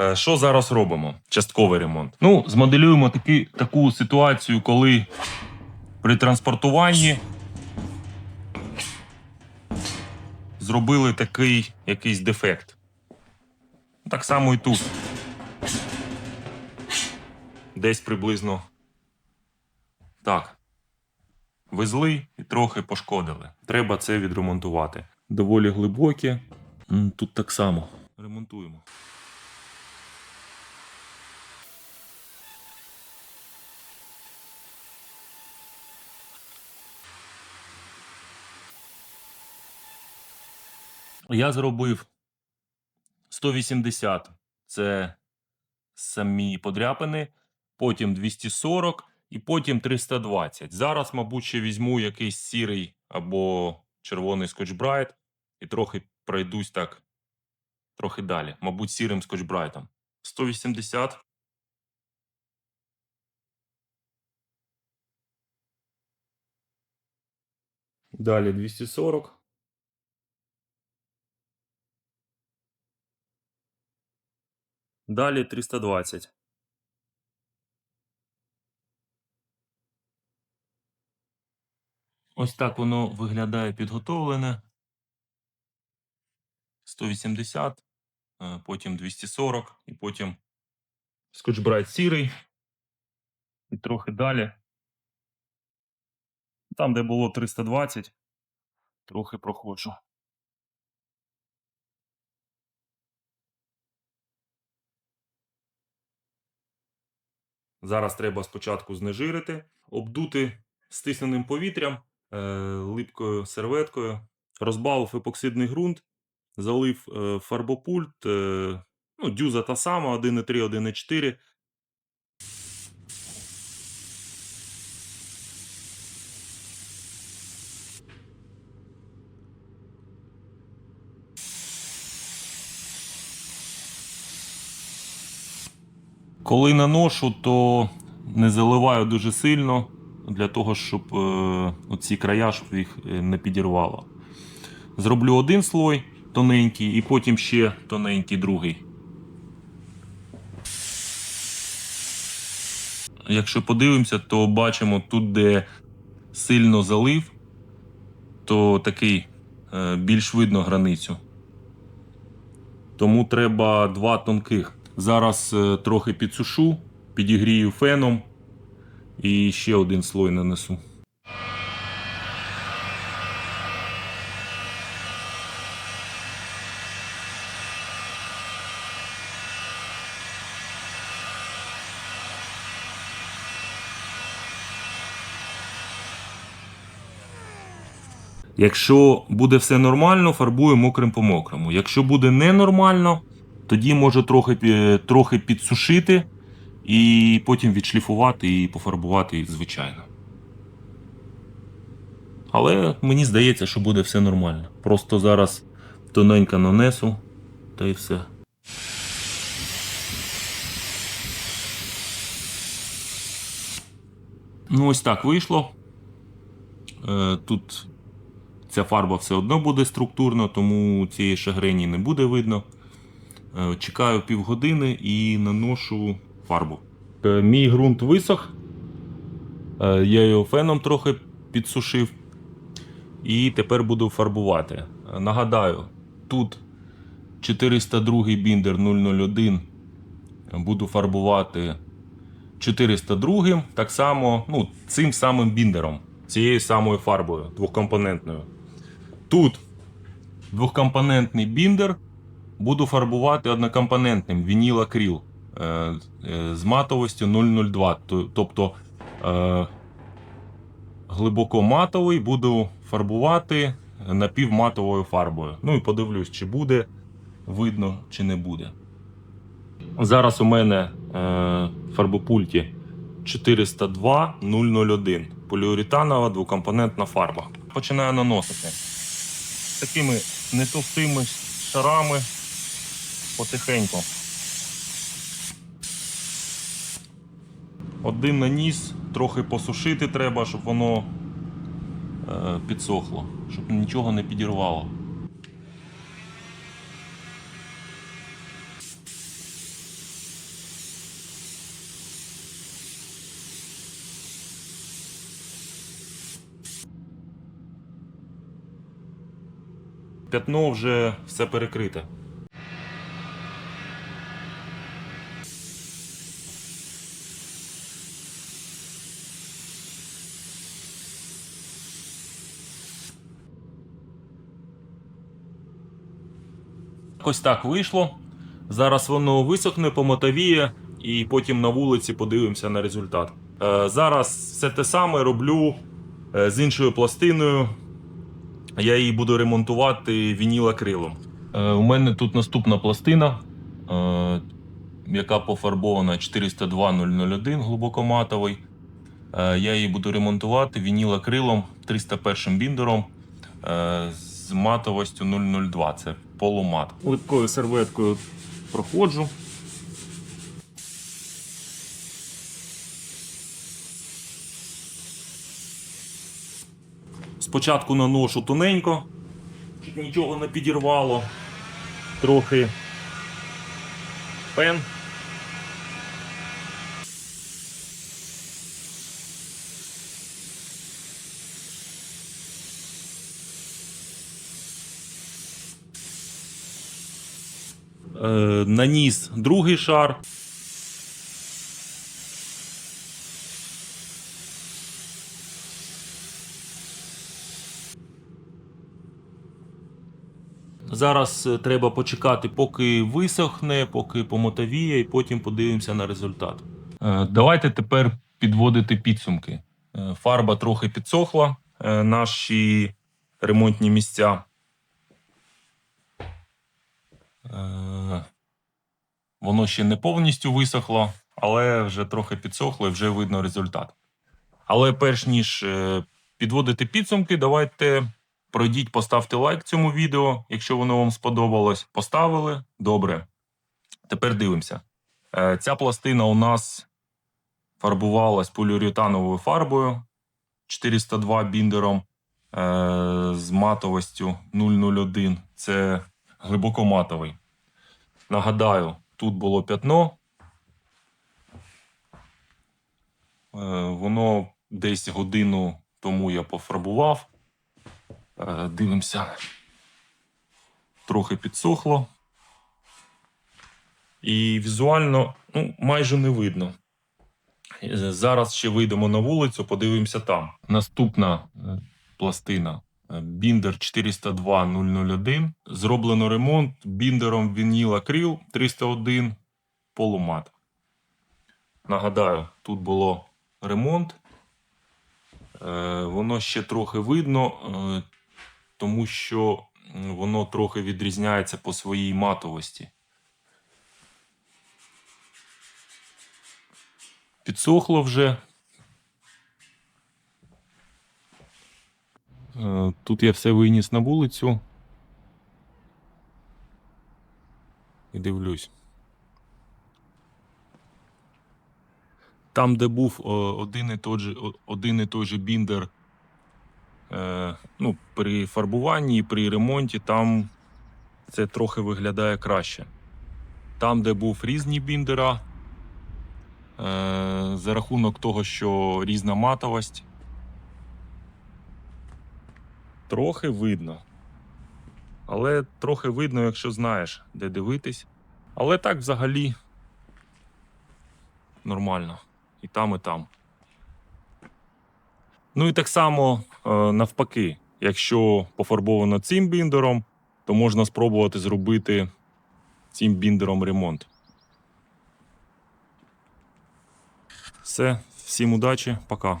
Е, Що зараз робимо? Частковий ремонт. Ну, змоделюємо такі, таку ситуацію, коли при транспортуванні зробили такий якийсь дефект. Так само і тут. Десь приблизно так. Везли і трохи пошкодили. Треба це відремонтувати. Доволі глибоке. Тут так само. Ремонтуємо. Я зробив 180 це самі подряпини, потім 240 і потім 320. Зараз, мабуть, ще візьму якийсь сірий або червоний скотчбрайт і трохи пройдусь так трохи далі. Мабуть, сірим скотчбрайтом. 180. Далі 240. Далі 320. Ось так воно виглядає підготовлене. 180, е, потім 240 і потім скотчбрайт сірий. І трохи далі. Там, де було 320, трохи проходжу. Зараз треба спочатку знежирити, обдути стисненим повітрям, е, липкою серветкою, розбавив епоксидний ґрунт, залив е, фарбопульт, е, ну, дюза та сама, 1,3, 1,4. Коли наношу, то не заливаю дуже сильно для того, щоб е, оці края щоб їх е, не підірвало. Зроблю один слой тоненький і потім ще тоненький другий. Якщо подивимося, то бачимо тут, де сильно залив, то такий е, більш видно границю. Тому треба два тонких. Зараз е, трохи підсушу, підігрію феном і ще один слой нанесу. Якщо буде все нормально, фарбую мокрим по мокрому. Якщо буде ненормально, тоді можу трохи, трохи підсушити і потім відшліфувати і пофарбувати звичайно. Але мені здається, що буде все нормально. Просто зараз тоненько нанесу та і все. Ну, ось так вийшло. Е, Тут ця фарба все одно буде структурно, тому цієї шагрені не буде видно. Е, Чекаю півгодини і наношу фарбу. Е, Мій ґрунт висох. Е, Я його феном трохи підсушив. І тепер буду фарбувати. Нагадаю, тут 402 біндер 001. Буду фарбувати 402 так само, ну, цим самим біндером, цією самою фарбою двохкомпонентною. Тут двохкомпонентний біндер буду фарбувати однокомпонентним вінілакрил е, е, з матовістю 002. Тобто е, глибоко матовий буду фарбувати напівматовою фарбою. Ну і подивлюсь, чи буде видно, чи не буде. Зараз у мене в фарбопульті 402 001 поліуретанова двокомпонентна фарба. Починаю наносити такими нетовстими шарами потихеньку. Один наніс, трохи посушити треба, щоб воно е, підсохло, щоб нічого не підірвало. П'ятно вже все перекрите. Ось так вийшло. Зараз воно висохне, помотовіє, і потім на вулиці подивимося на результат. Е, зараз все те саме роблю е, з іншою пластиною. Я її буду ремонтувати вінілакрилом. Е, у мене тут наступна пластина, яка пофарбована 402.001 глибокоматовий. Я її буду ремонтувати вінілакрилом 301 біндером з матовостю 002. Це полумат. Липкою серветкою проходжу. Спочатку наношу тоненько, нічого не підірвало. Трохи пен. Наніс другий шар. Зараз е, треба почекати, поки висохне, поки помотовіє, і потім подивимося на результат. Е, Давайте тепер підводити підсумки. Е, Фарба трохи підсохла, е, наші ремонтні місця. Воно ще не повністю висохло, але вже трохи підсохло і вже видно результат. Але перш ніж е, підводити підсумки, давайте пройдіть, поставте лайк цьому відео, якщо воно вам сподобалось. Поставили добре. Тепер дивимося. Е, Ця пластина у нас фарбувалась поліуретановою фарбою 402 біндером е, з матовостю 001. Це глибокоматовий. Нагадаю, тут було п'ятно. Е, Воно десь годину тому я пофарбував. Е, Дивимося. Трохи підсохло. І візуально ну, майже не видно. Е, Зараз ще вийдемо на вулицю, подивимося там. Наступна пластина. Біндер 402 Зроблено ремонт біндером Вініла Кріл 301 полумат. Нагадаю, тут було ремонт. Е, Воно ще трохи видно, е, тому що воно трохи відрізняється по своїй матовості. Підсохло вже. Тут я все виніс на вулицю. І дивлюсь. Там, де був один і той же, один і той же біндер е, ну, при фарбуванні при ремонті, там це трохи виглядає краще. Там, де був різні біндера, е, за рахунок того, що різна матовость, трохи видно. Але трохи видно, якщо знаєш, де дивитись. Але так взагалі нормально. І там, і там. Ну і так само е, навпаки, якщо пофарбовано цим біндером, то можна спробувати зробити цим біндером ремонт. Все, всім удачі, пока.